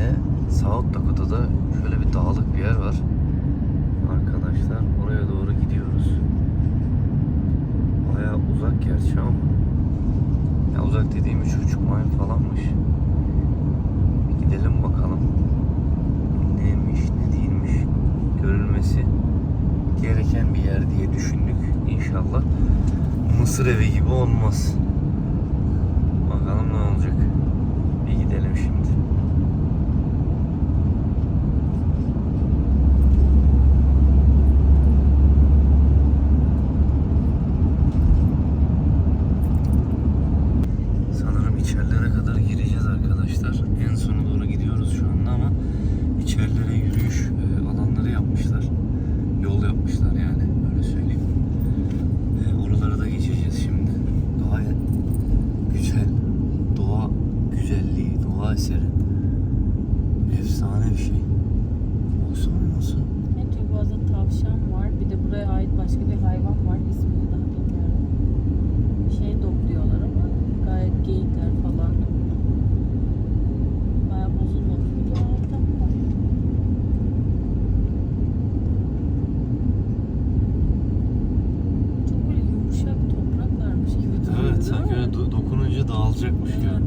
de South Dakota'da şöyle bir dağlık bir yer var. Arkadaşlar oraya doğru gidiyoruz. Baya uzak gerçi ama. Ya uzak dediğim 3,5 mile falanmış. Bir gidelim bakalım. Neymiş ne değilmiş. Görülmesi gereken bir yer diye düşündük. İnşallah Mısır evi gibi olmaz. Bakalım ne olacak. Bir gidelim şimdi. Sanırım içerilere kadar gireceğiz arkadaşlar. En sona doğru gidiyoruz şu anda ama içerilere yürüyüş e, alanları yapmışlar. Yol yapmışlar yani öyle söyleyeyim. E, oralara da geçeceğiz şimdi. Doğa güzel, doğa güzelliği, doğa eseri. Efsane bir şey. Olsun nasıl? En çok fazla tavşan var. Bir de buraya ait başka bir hayvan var. İsmini daha bilmiyorum. Bir şey dokluyorlar ama gayet geyikler falan. Baya bozulmamış bir doğal ortam var. Çok böyle yumuşak topraklarmış gibi duruyor. Evet değil sanki mi? öyle do- dokununca dağılacakmış gibi. Evet.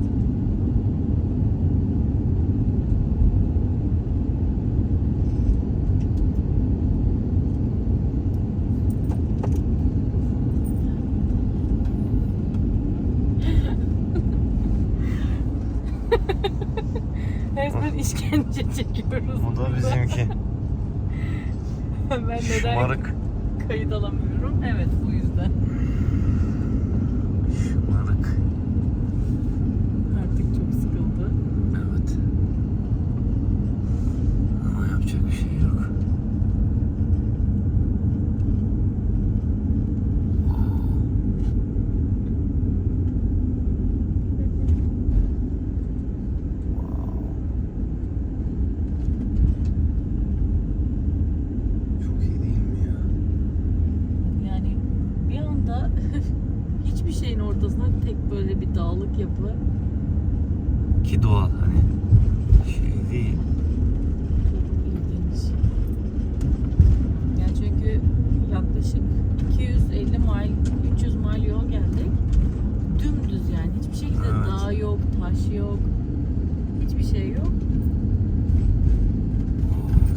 Resmen işkence çekiyoruz. Bu da burada. bizimki. ben neden Şımarık. kayıt alamıyorum? Evet bu yüzden. Şımarık. Artık çok sıkıldı. Evet. Ama yapacak bir şey yok. Çok iyi değil mi ya? Yani bir anda hiçbir şeyin ortasına tek böyle bir dağlık yapı Ki doğal hani şey değil. çok ilginç. Yani çünkü yaklaşık 250 mil, 300 mil yol geldik. Dümdüz yani. Hiçbir şekilde Evet. dağ yok, taş yok. Hiçbir şey yok.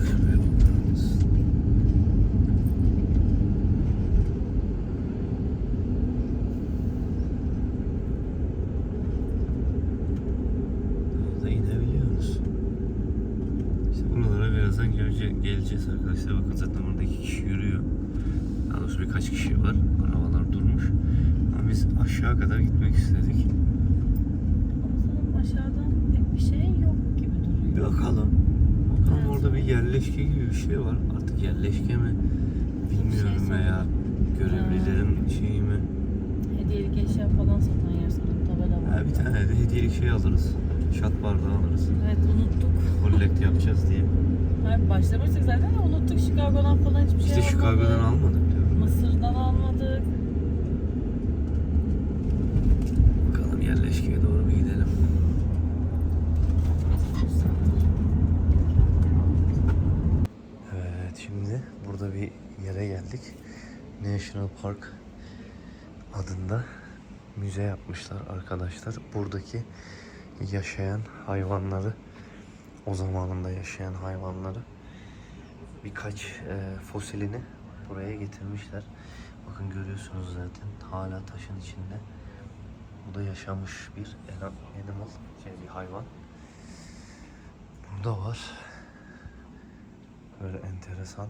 Şuraya bakar mısın? Daha da inebiliyoruz. İşte buralara birazdan gelece- geleceğiz arkadaşlar. Bakın zaten orada iki kişi yürüyor. Daha doğrusu birkaç kişi var. Arabalar durmuş. Ama biz aşağı kadar gitmek istedik. Ama sanırım aşağıda pek bir şey yok gibi duruyor. Bakalım. Bakalım Evet. orada bir yerleşke gibi bir şey var. Artık yerleşke mi? Bilmiyorum şey veya görevlilerin şeyi mi? Hediyelik eşya falan satan yer sanırım tabela var. Ha, bir tane de hediyelik şey alırız. Şat bardağı alırız. Evet unuttuk. Collect yapacağız diye. Hayır, başlamıştık zaten de unuttuk. Chicago'dan falan hiçbir şey İşte Chicago'dan almadık. almadık diyorum. Mısır'dan almadık. Bakalım yerleşkeye doğru bir gidelim. Evet şimdi burada bir yere geldik. National Park adında müze yapmışlar arkadaşlar. Buradaki yaşayan hayvanları o zamanında yaşayan hayvanları birkaç e, fosilini buraya getirmişler. Bakın görüyorsunuz zaten hala taşın içinde. Bu da yaşamış bir animal, şey bir hayvan. Burada var. Böyle enteresan.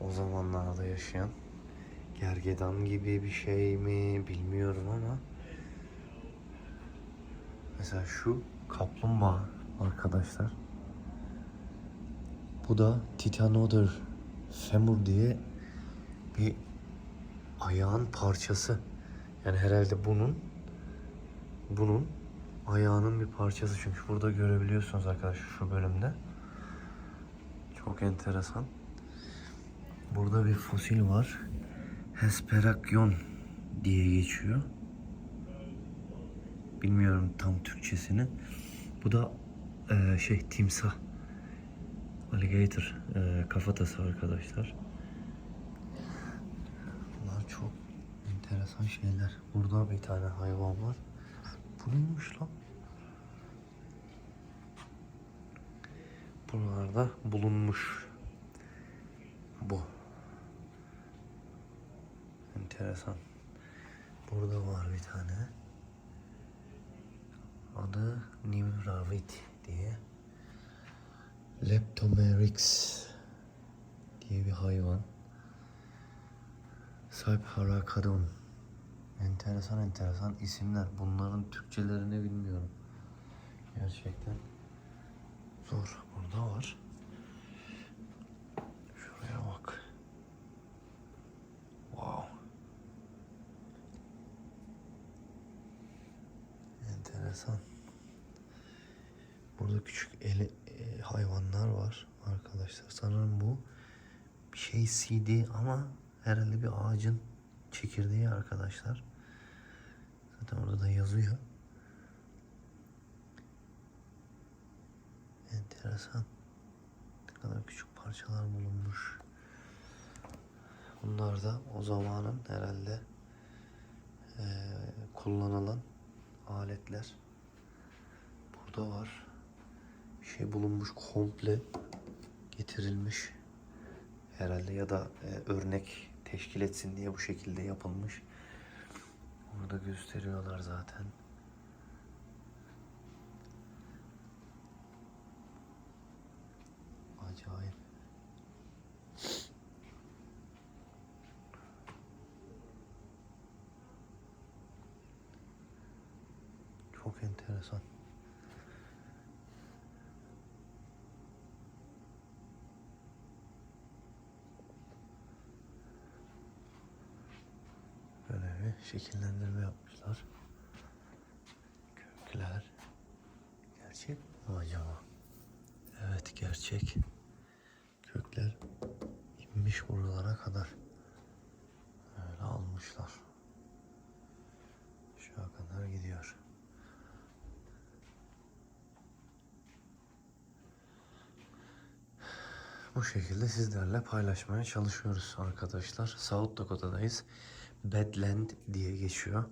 O zamanlarda yaşayan gergedan gibi bir şey mi bilmiyorum ama mesela şu kaplumbağa arkadaşlar. Bu da Titanoder femur diye bir ayağın parçası. Yani herhalde bunun bunun ayağının bir parçası çünkü burada görebiliyorsunuz arkadaşlar şu bölümde. Çok enteresan. Burada bir fosil var. Hesperakyon diye geçiyor. Bilmiyorum tam Türkçesini. Bu da e, şey timsah. Alligator e, kafatası arkadaşlar. Bunlar çok enteresan şeyler. Burada bir tane hayvan var. Bu neymiş lan? Buralarda bulunmuş. Bu. Enteresan. Burada var bir tane. Adı Nimravit diye. Leptomeryx diye bir hayvan. Sarpharakadon. Enteresan enteresan isimler. Bunların Türkçelerini bilmiyorum. Gerçekten zor. Burada var. Şuraya bak. Wow. Enteresan. Burada küçük eli, e, hayvanlar var arkadaşlar. Sanırım bu bir şey CD ama herhalde bir ağacın çekirdeği arkadaşlar. Zaten orada da yazıyor. Enteresan. Ne kadar küçük parçalar bulunmuş. Bunlar da o zamanın herhalde eee, kullanılan aletler. Burada var. Bir şey bulunmuş komple getirilmiş. Herhalde ya da e, örnek teşkil etsin diye bu şekilde yapılmış. Orada gösteriyorlar zaten. Acayip. Çok enteresan. Böyle bir şekillendirme yapmışlar. Kökler. Gerçek mi acaba? Evet gerçek. Kökler inmiş buralara kadar. Öyle almışlar. Şuraya kadar gidiyor. Bu şekilde sizlerle paylaşmaya çalışıyoruz arkadaşlar. South Dakota'dayız. Badland diye geçiyor.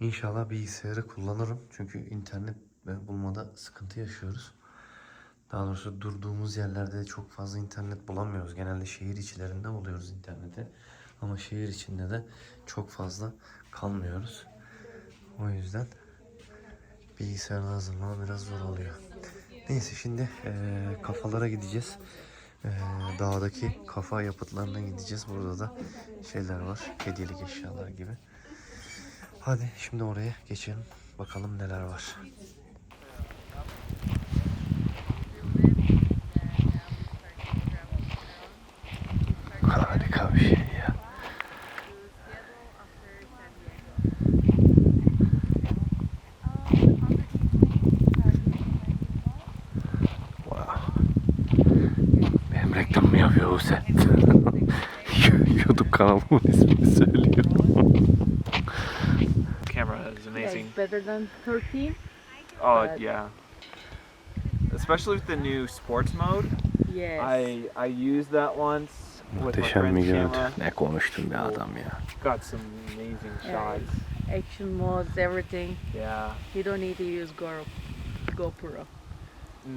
İnşallah bilgisayarı kullanırım. Çünkü internet bulmada sıkıntı yaşıyoruz. Daha doğrusu durduğumuz yerlerde çok fazla internet bulamıyoruz. Genelde şehir içlerinde buluyoruz interneti. Ama şehir içinde de çok fazla kalmıyoruz. O yüzden bilgisayarını hazırlama biraz zor oluyor. Neyse şimdi eee, kafalara gideceğiz. Eee, dağdaki kafa yapıtlarına gideceğiz. Burada da şeyler var. Hediyelik eşyalar gibi. Hadi şimdi oraya geçelim. Bakalım neler var. Kanalımın ismini söylüyor. camera is amazing. better than 13. Oh but- yeah. Especially with the new sports mode. Yes. I I used that once with my Muhteşem bir friend's görüntü. camera. Ne konuştun be adam ya. Got some amazing Yeah. shots. Action modes, everything. Yeah. You don't need to use Go GoPro.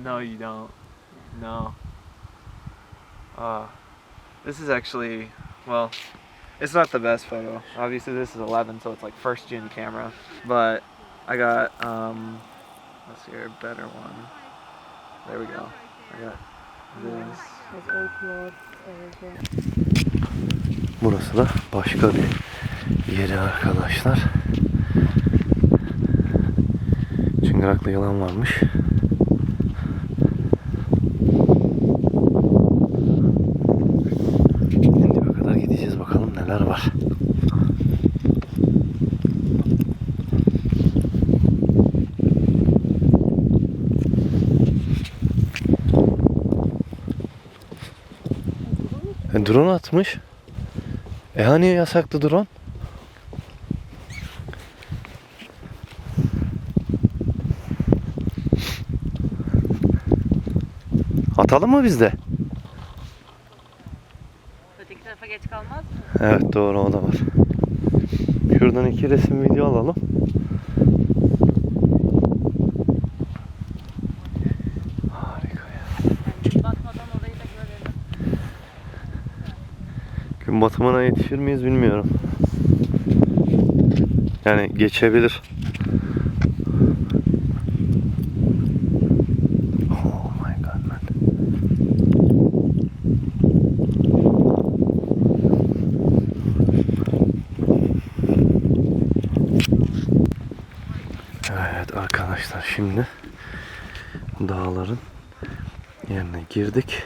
No, you don't. No. Uh, this is actually well. It's not the best photo. Obviously, this is 11, so it's like first gen camera. But I got um, let's see here, a better one. There we go. I got this. Has all clothes, everything. Burası da başka bir yeri arkadaşlar. Çıngıraklı yılan varmış. Drone atmış. E hani yasaktı drone? Yatalım mı biz de? Öteki tarafa geç kalmaz mı? Evet doğru o da var. Şuradan iki resim video alalım. Harika ya. Yani batmadan orayı da görelim. Gün batımına yetişir miyiz bilmiyorum. Yani geçebilir. Oh. Evet arkadaşlar şimdi dağların yerine girdik.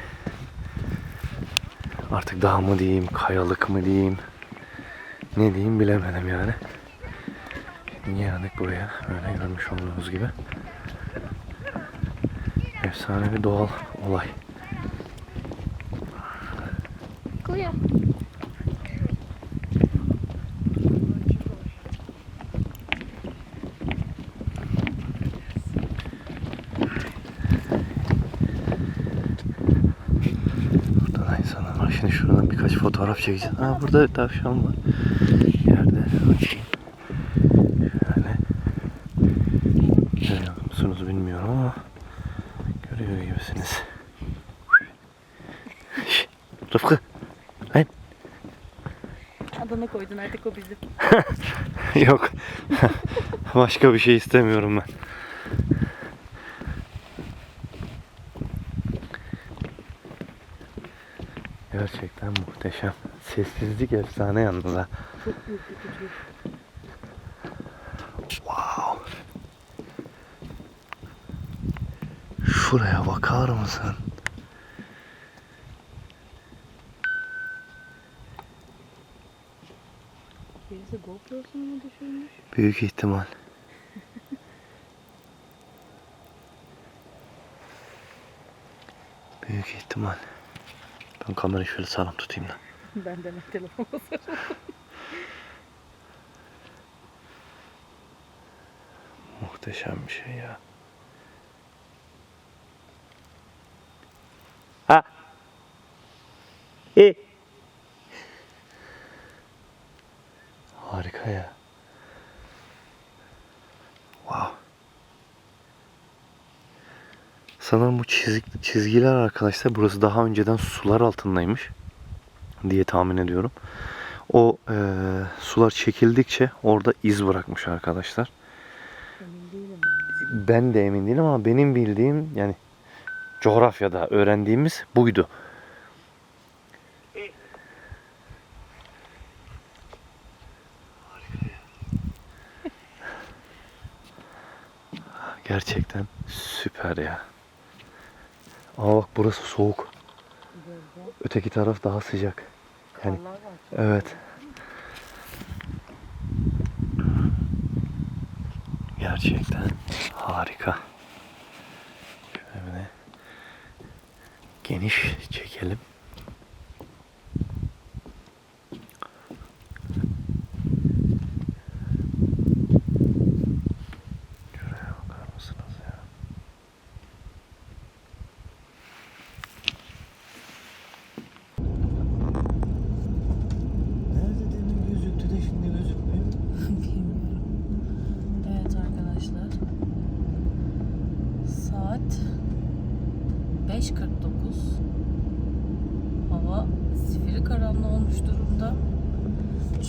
Artık dağ mı diyeyim, kayalık mı diyeyim, ne diyeyim bilemedim yani. Geldik buraya öyle görmüş olduğunuz gibi. Efsane bir doğal olay. Kuya. Burada da insanlar var. Şimdi şuradan birkaç fotoğraf çekeceğiz. Aa burada tavşan var. Yerde. Bakayım. Şöyle. Görüyor musunuz bilmiyorum ama görüyor gibisiniz. Rıfkı. Hayır. Adını koydun artık o bizim. Yok. Başka bir şey istemiyorum ben. Gerçekten muhteşem. Sessizlik efsane yalnız ha. Çok. Wow. Şuraya bakar mısın? Birisi GoPro'sunu mu düşürmüş? Büyük ihtimal. Büyük ihtimal. Ben kamerayı şöyle sağlam tutayım da. Ben de. Muhteşem bir şey ya. Ha. İyi. Harika ya. Wow. Sanırım bu çizik, çizgiler arkadaşlar burası daha önceden sular altındaymış diye tahmin ediyorum. O eee, sular çekildikçe orada iz bırakmış arkadaşlar. Ben de emin değilim ama benim bildiğim yani coğrafyada öğrendiğimiz buydu. Gerçekten süper ya. Ama bak burası soğuk. Öteki taraf daha sıcak. Yani evet. Gerçekten harika. Şöyle geniş çekelim. Şuraya bakar mısınız ya? Nerede demin gözüktü de şimdi gözükmüyor? Bilmiyorum. Evet arkadaşlar. Saat 5.49. Hava zifiri karanlığı olmuş durumda.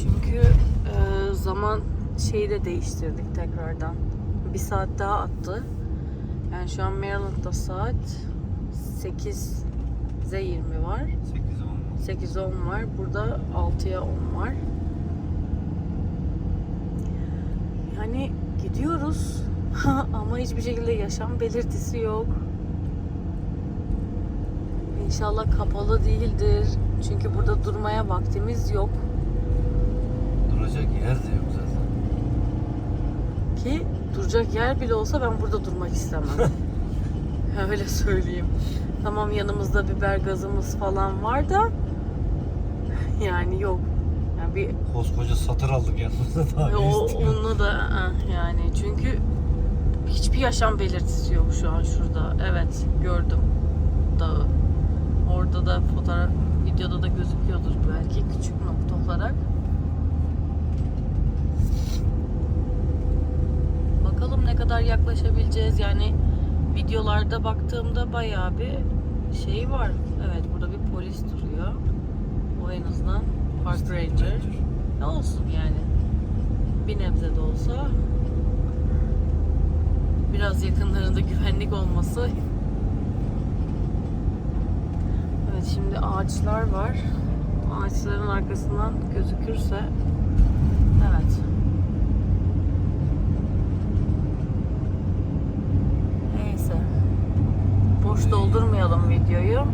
Çünkü e, zaman de değiştirdik tekrardan. Bir saat daha attı. Yani şu an Maryland'da saat 8'e 20 var. 8 10 var. Burada 6'ya 10 var. Yani gidiyoruz ama hiçbir şekilde yaşam belirtisi yok. İnşallah kapalı değildir. Çünkü burada durmaya vaktimiz yok. Duracak yer de yok duracak yer bile olsa ben burada durmak istemem. Öyle söyleyeyim. Tamam yanımızda biber gazımız falan var da yani yok. Yani bir Koskoca satır aldık yanımızda daha o, onu da yani çünkü hiçbir yaşam belirtisi yok şu an şurada. Evet gördüm. Dağı. Orada da fotoğraf, videoda da gözüküyordur belki küçük nokta olarak. Bakalım ne kadar yaklaşabileceğiz. Yani videolarda baktığımda bayağı bir şey var. Evet burada bir polis duruyor. O en azından Park Ranger. Ne olsun yani. Bir nebze de olsa biraz yakınlarında güvenlik olması. Evet şimdi ağaçlar var. Ağaçların arkasından gözükürse evet. Neyse. Boş doldurmayalım videoyu.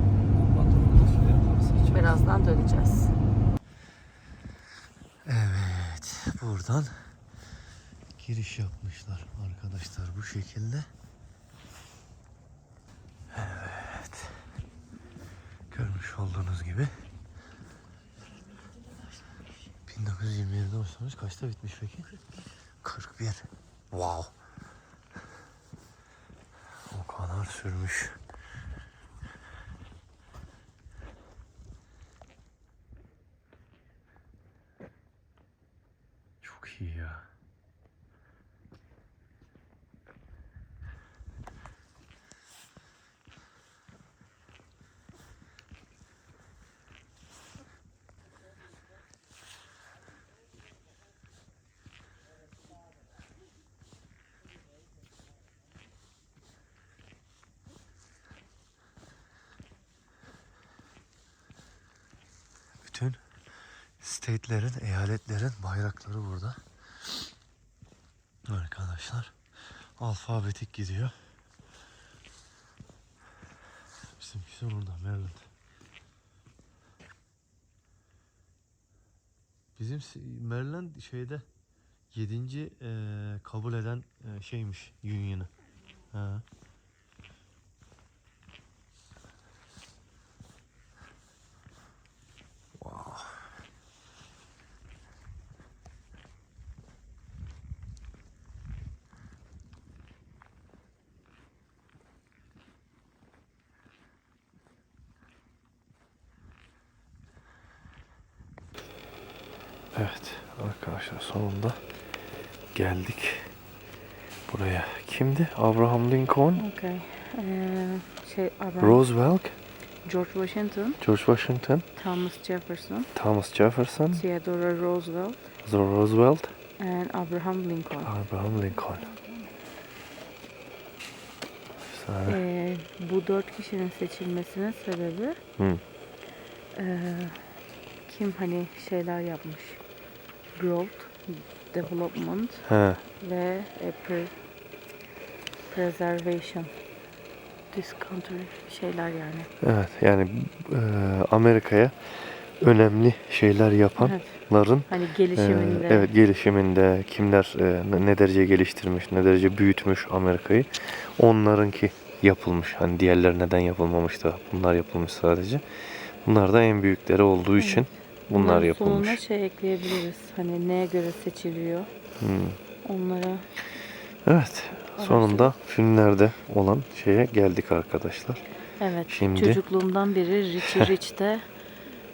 Birazdan döneceğiz. Evet, buradan giriş yapmışlar arkadaşlar bu şekilde. Evet. Görmüş olduğunuz gibi. 1927'de başlamış. Kaçta bitmiş peki? 41. Wow. O kadar sürmüş. Çok iyi ya. Bütün state'lerin, eyaletlerin bayrakları burada. Arkadaşlar alfabetik gidiyor. Bizimkisi orada Maryland. Bizim Maryland şeyde 7. kabul eden e, şeymiş Union'ı. Evet arkadaşlar sonunda geldik buraya. Kimdi? Abraham Lincoln, Okay. Ee, şey Abraham, Roosevelt, George Washington, George Washington, Thomas Jefferson, Thomas Jefferson, Theodore Roosevelt, Theodore Roosevelt, and Abraham Lincoln. Abraham Lincoln. Efsane. Ee, bu dört kişinin seçilmesinin sebebi Hı. ee, kim hani şeyler yapmış. Growth, Development He, ve e, pre- Preservation. This country şeyler yani. evet yani e, Amerika'ya önemli şeyler Evet. yapanların Hani e, gelişiminde. evet gelişiminde kimler e, ne- derece geliştirmiş, ne derece büyütmüş Amerika'yı onlarınki yapılmış. Hani diğerleri neden yapılmamış da bunlar yapılmış sadece. Bunlar da en büyükleri olduğu için bunlar yapılmış. Sonuna şey ekleyebiliriz. Hani neye göre seçiliyor. Hmm. Onlara Evet. Sonunda filmlerde olan şeye geldik arkadaşlar. evet Şimdi- çocukluğumdan beri Richie Rich'te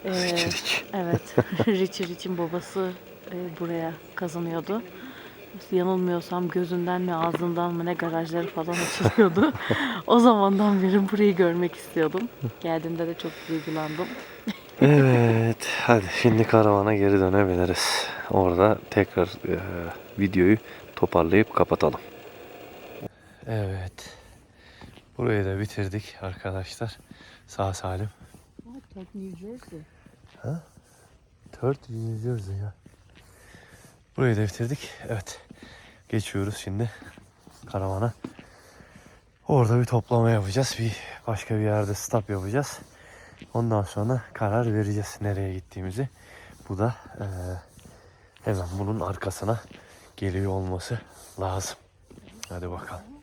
e, Rich Rich. evet Richie Rich'in babası e, buraya kazanıyordu. Yanılmıyorsam gözünden mi ağzından mı ne garajları falan açılıyordu. o zamandan beri burayı görmek istiyordum. Geldiğimde de çok duygulandım. Evet. Hadi şimdi karavana geri dönebiliriz. Orada tekrar e, videoyu toparlayıp kapatalım. Evet. Burayı da bitirdik arkadaşlar. Sağ salim. New Jersey. Third New Jersey ya. Burayı da bitirdik. Evet. Geçiyoruz şimdi karavana. Orada bir toplama yapacağız. Bir başka bir yerde stop yapacağız. Ondan sonra karar vereceğiz nereye gittiğimizi. Bu da eee, hemen bunun arkasına geliyor olması lazım. Hadi bakalım.